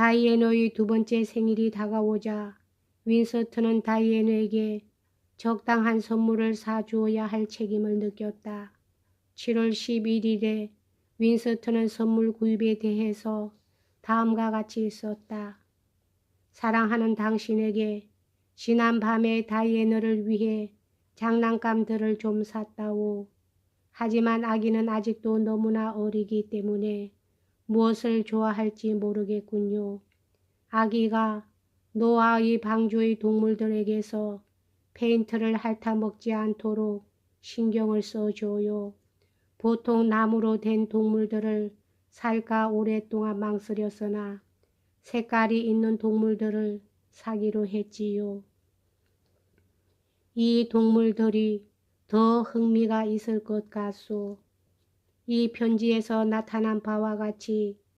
다이애노의 두 번째 생일이 다가오자 윈서트는 다이애노에게 적당한 선물을 사주어야 할 책임을 느꼈다. 7월 11일에 윈서트는 선물 구입에 대해서 다음과 같이 썼다. 사랑하는 당신에게 지난 밤에 다이애너를 위해 장난감들을 좀 샀다오. 하지만 아기는 아직도 너무나 어리기 때문에 무엇을 좋아할지 모르겠군요. 아기가 노아의 방주의 동물들에게서 페인트를 핥아먹지 않도록 신경을 써줘요. 보통 나무로 된 동물들을 살까 오랫동안 망설였으나 색깔이 있는 동물들을 사기로 했지요. 이 동물들이 더 흥미가 있을 것 같소. 이 편지에서 나타난 바와 같이